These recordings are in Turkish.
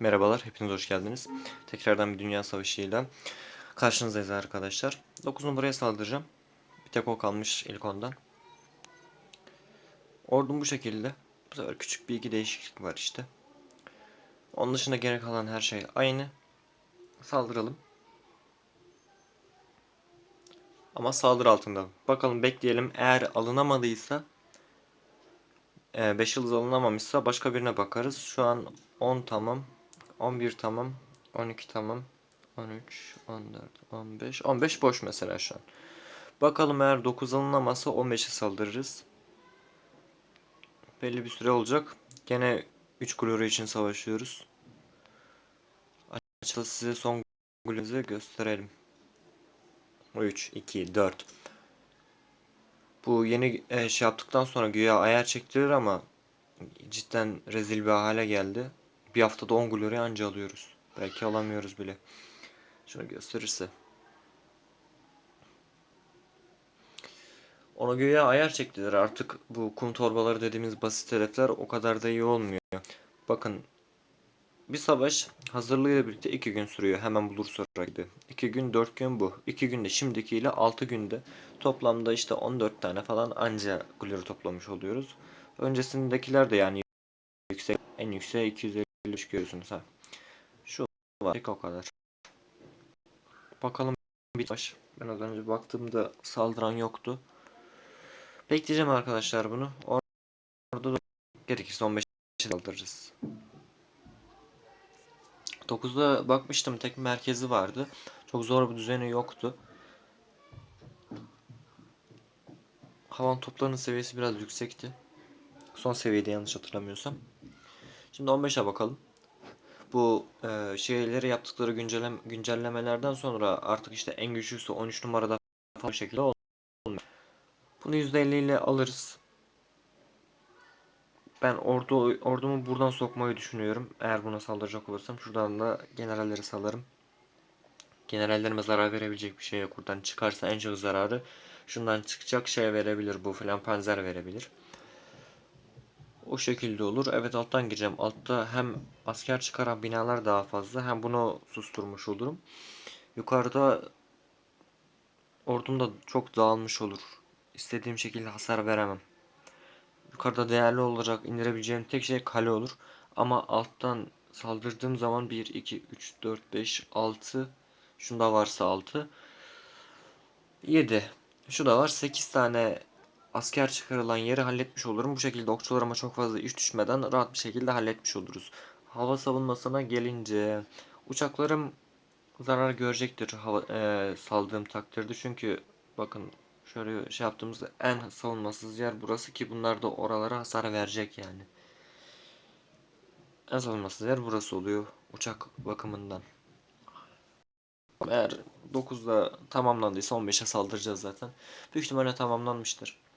Merhabalar, hepiniz hoş geldiniz. Tekrardan bir dünya savaşıyla karşınızdayız arkadaşlar. 9 numaraya saldıracağım. Bir tek o kalmış ilk ondan. Ordum bu şekilde. Bu sefer küçük bir iki değişiklik var işte. Onun dışında geri kalan her şey aynı. Saldıralım. Ama saldırı altında. Bakalım bekleyelim. Eğer alınamadıysa 5 yıldız alınamamışsa başka birine bakarız. Şu an 10 tamam. 11 tamam. 12 tamam. 13, 14, 15. 15 boş mesela şu an. Bakalım eğer 9 alınamazsa 15'e saldırırız. Belli bir süre olacak. Gene 3 glory için savaşıyoruz. Açıkçası size son glorimizi gösterelim. 3, 2, 4. Bu yeni e, şey yaptıktan sonra güya ayar çektirir ama cidden rezil bir hale geldi. Bir haftada 10 glory anca alıyoruz. Belki alamıyoruz bile. Şunu gösterirse. Ona güya ayar çektiler. Artık bu kum torbaları dediğimiz basit hedefler o kadar da iyi olmuyor. Bakın bir savaş hazırlığıyla birlikte 2 gün sürüyor. Hemen bulur sonraki. 2 gün 4 gün bu. 2 günde şimdikiyle 6 günde toplamda işte 14 tane falan anca glory toplamış oluyoruz. Öncesindekiler de yani yüksek en yüksek 250 görüyorsunuz ha. Şu var o kadar. Bakalım bir baş. Ben az önce baktığımda saldıran yoktu. Bekleyeceğim arkadaşlar bunu. Or- Orada da gerekirse 15 saldırırız. 9'da bakmıştım tek merkezi vardı. Çok zor bir düzeni yoktu. Havan toplarının seviyesi biraz yüksekti. Son seviyede yanlış hatırlamıyorsam. Şimdi 15'e bakalım. Bu e, şeyleri yaptıkları güncellem güncellemelerden sonra artık işte en güçlüsü 13 numarada falan şekilde olmuyor. Bunu %50 ile alırız. Ben ordu ordumu buradan sokmayı düşünüyorum. Eğer buna saldıracak olursam şuradan da generalleri salarım. Generallerime zarar verebilecek bir şey yok. Buradan çıkarsa en çok zararı şundan çıkacak şey verebilir. Bu filan panzer verebilir. O şekilde olur. Evet alttan gireceğim. Altta hem asker çıkaran binalar daha fazla hem bunu susturmuş olurum. Yukarıda ordum da çok dağılmış olur. İstediğim şekilde hasar veremem. Yukarıda değerli olacak indirebileceğim tek şey kale olur. Ama alttan saldırdığım zaman 1, 2, 3, 4, 5, 6 şunda varsa 6 7 şu da var 8 tane asker çıkarılan yeri halletmiş olurum. Bu şekilde okçularıma çok fazla iş düşmeden rahat bir şekilde halletmiş oluruz. Hava savunmasına gelince uçaklarım zarar görecektir hava, e, saldığım takdirde. Çünkü bakın şöyle şey yaptığımızda en savunmasız yer burası ki bunlar da oralara hasar verecek yani. En savunmasız yer burası oluyor uçak bakımından. Eğer 9'da tamamlandıysa 15'e saldıracağız zaten. Büyük ihtimalle tamamlanmıştır.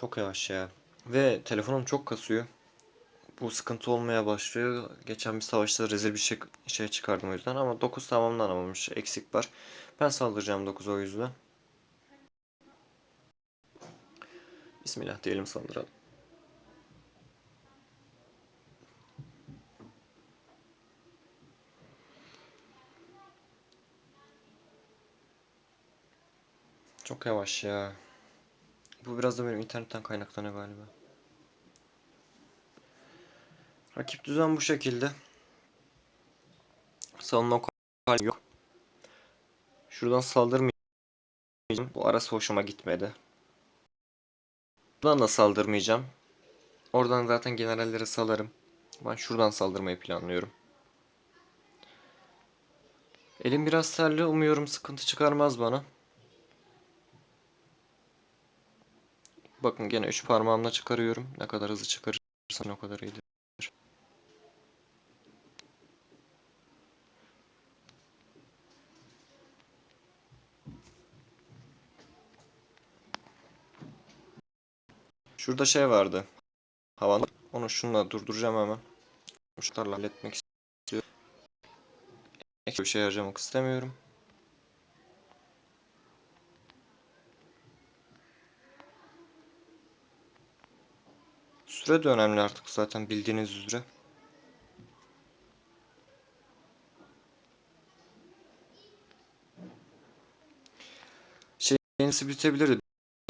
Çok yavaş ya. Ve telefonum çok kasıyor. Bu sıkıntı olmaya başlıyor. Geçen bir savaşta rezil bir şey, şey çıkardım o yüzden ama 9 tamamlanamamış. Eksik var. Ben saldıracağım 9 o yüzden. Bismillah diyelim saldıralım. Çok yavaş ya. Bu biraz da benim internetten kaynaklanıyor galiba. Rakip düzen bu şekilde. Savunma hali yok. Şuradan saldırmayacağım. Bu arası hoşuma gitmedi. Buradan da saldırmayacağım. Oradan zaten generalleri salarım. Ben şuradan saldırmayı planlıyorum. Elim biraz terli. Umuyorum sıkıntı çıkarmaz bana. Bakın gene 3 parmağımla çıkarıyorum. Ne kadar hızlı çıkarırsam o kadar iyidir. Şurada şey vardı. Havan. Onu şununla durduracağım hemen. Şunlarla halletmek istiyorum. Ek bir şey harcamak istemiyorum. Süre de önemli artık zaten bildiğiniz üzere. Şey yenisi bitebilirdi.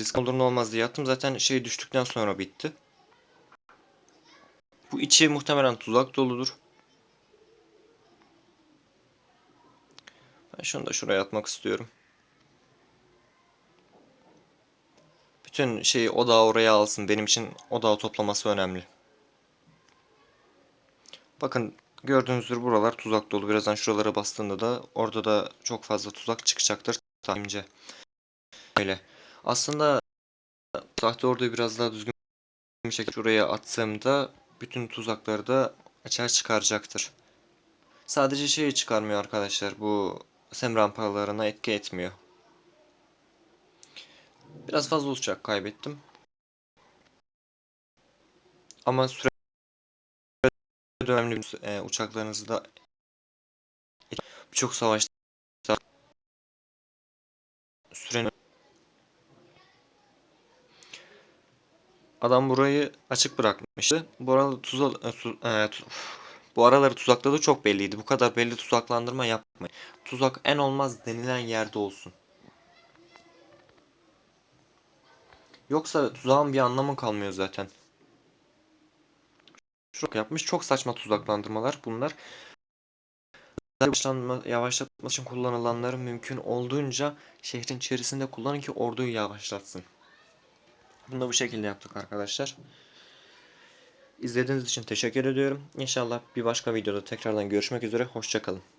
Risk olur ne olmaz diye yaptım. Zaten şey düştükten sonra bitti. Bu içi muhtemelen tuzak doludur. Ben şunu da şuraya atmak istiyorum. Bütün şeyi odağı oraya alsın. Benim için odağı toplaması önemli. Bakın gördüğünüz üzere buralar tuzak dolu. Birazdan şuralara bastığında da orada da çok fazla tuzak çıkacaktır tahminimce. Öyle. Aslında sahte orada biraz daha düzgün bir şekilde şuraya attığımda bütün tuzakları da açığa çıkaracaktır. Sadece şeyi çıkarmıyor arkadaşlar. Bu sem rampalarına etki etmiyor. Biraz fazla uçak kaybettim. Ama süre önemli e, uçaklarınızı da birçok savaşta süren Adam burayı açık bırakmıştı. Bu arada tuza, e, tu- e, tu- bu araları tuzakladığı çok belliydi. Bu kadar belli tuzaklandırma yapmayın. Tuzak en olmaz denilen yerde olsun. Yoksa tuzağın bir anlamı kalmıyor zaten. Çok yapmış. Çok saçma tuzaklandırmalar bunlar. Yavaşlanma, yavaşlatmak için kullanılanları mümkün olduğunca şehrin içerisinde kullanın ki orduyu yavaşlatsın. Bunu da bu şekilde yaptık arkadaşlar. İzlediğiniz için teşekkür ediyorum. İnşallah bir başka videoda tekrardan görüşmek üzere. Hoşçakalın.